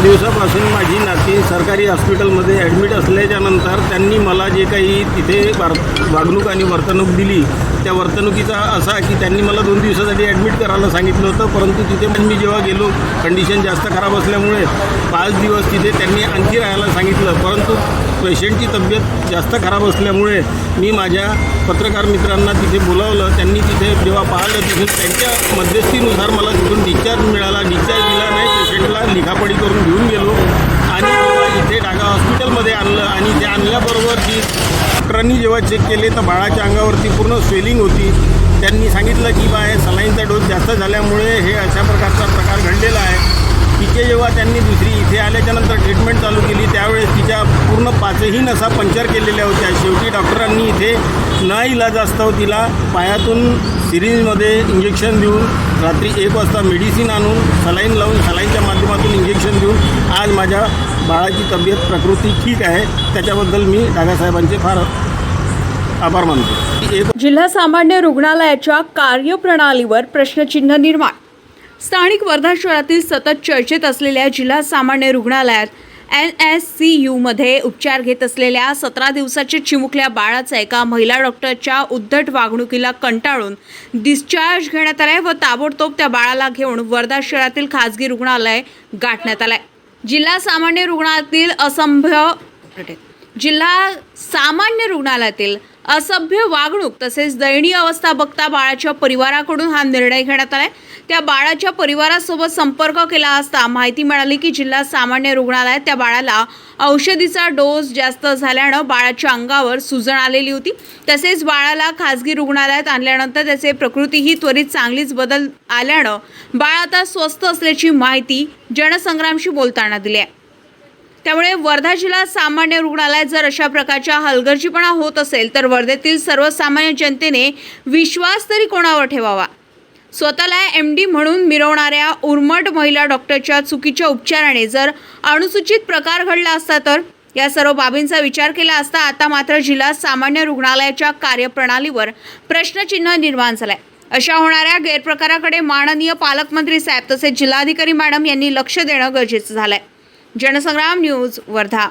दोन दिवसापासून माझी नाती सरकारी हॉस्पिटलमध्ये ॲडमिट असल्याच्यानंतर त्यांनी मला जे काही तिथे वार वागणूक आणि वर्तणूक दिली त्या वर्तणुकीचा असा की त्यांनी मला दोन दिवसासाठी ॲडमिट करायला सांगितलं होतं परंतु तिथे पण मी जेव्हा गेलो कंडिशन जास्त खराब असल्यामुळे पाच दिवस तिथे त्यांनी आणखी राहायला सांगितलं परंतु पेशंटची तब्येत जास्त खराब असल्यामुळे मी माझ्या पत्रकार मित्रांना तिथे बोलावलं त्यांनी तिथे जेव्हा पाहिलं तिथे त्यांच्या मध्यस्थीनुसार मला तिथून डिस्चार्ज मिळाला डिस्चार्ज दिला नाही पेशंटला लिखापडी करून घेऊन गेलो आणि जेव्हा इथे डागा हॉस्पिटलमध्ये आणलं आणि ते आणल्याबरोबर जी डॉक्टरांनी जेव्हा चेक केले तर बाळाच्या अंगावरती पूर्ण स्वेलिंग होती. त्यांनी सांगितलं की बा हे सलाईनचा डोस जास्त झाल्यामुळे हे अशा प्रकारचा प्रकार घडलेला आहे. तिचे जेव्हा त्यांनी दुसरी इथे आल्याच्यानंतर ट्रीटमेंट चालू केली त्यावेळेस तिच्या पूर्ण पाचही नसा पंक्चर केलेल्या होत्या. शेवटी डॉक्टरांनी इथे न इलाज असतो तिला पायातून सिरीजमध्ये इंजेक्शन देऊन रात्री एक वाजता मेडिसिन आणून सलाईन लावून सलाईनच्या माध्यमातून इंजेक्शन देऊन आज माझ्या बाळाची तब्येत प्रकृती ठीक आहे त्याच्याबद्दल मी दादासाहेबांचे फार आभार मानतो. जिल्हा सामान्य रुग्णालयाच्या कार्यप्रणालीवर प्रश्नचिन्ह निर्माण. स्थानिक वर्धा शहरातील सतत चर्चेत असलेल्या जिल्हा सामान्य रुग्णालयात एन एस सी यूमध्ये उपचार घेत असलेल्या सतरा दिवसाच्या चिमुकल्या बाळाचा एका महिला डॉक्टरच्या उद्धट वागणुकीला कंटाळून डिस्चार्ज घेण्यात आलाय व ताबडतोब त्या बाळाला घेऊन वर्धा शहरातील खासगी रुग्णालय गाठण्यात आलंय. जिल्हा सामान्य रुग्णालयातील असंभ्य जिल्हा सामान्य रुग्णालयातील असभ्य वागणूक तसेच दयनीय अवस्था बघता बाळाच्या परिवाराकडून हा निर्णय घेण्यात आलाय. त्या बाळाच्या परिवारासोबत संपर्क केला असता माहिती मिळाली की जिल्हा सामान्य रुग्णालयात त्या बाळाला औषधीचा डोस जास्त झाल्यानं बाळाच्या अंगावर सुजण आलेली होती. तसेच बाळाला खासगी रुग्णालयात आणल्यानंतर त्याचे प्रकृतीही त्वरित चांगलीच बदल आल्यानं बाळ आता स्वस्त असल्याची माहिती जनसंग्रामशी बोलताना दिली आहे. त्यामुळे वर्धा जिल्हा सामान्य रुग्णालयात जर अशा प्रकारच्या हलगर्जीपणा होत असेल तर वर्धेतील सर्वसामान्य जनतेने विश्वास तरी कोणावर ठेवावा? स्वतःला एम डी म्हणून मिरवणाऱ्या उर्मट महिला डॉक्टरच्या चुकीच्या उपचाराने जर अनुसूचित प्रकार घडला असता तर? या सर्व बाबींचा विचार केला असता आता मात्र जिल्हा सामान्य रुग्णालयाच्या कार्यप्रणालीवर प्रश्नचिन्ह निर्माण झालंय. अशा होणाऱ्या गैरप्रकाराकडे माननीय पालकमंत्री साहेब तसेच जिल्हाधिकारी मॅडम यांनी लक्ष देणं गरजेचं झालंय. जनसंग्राम न्यूज वर्धा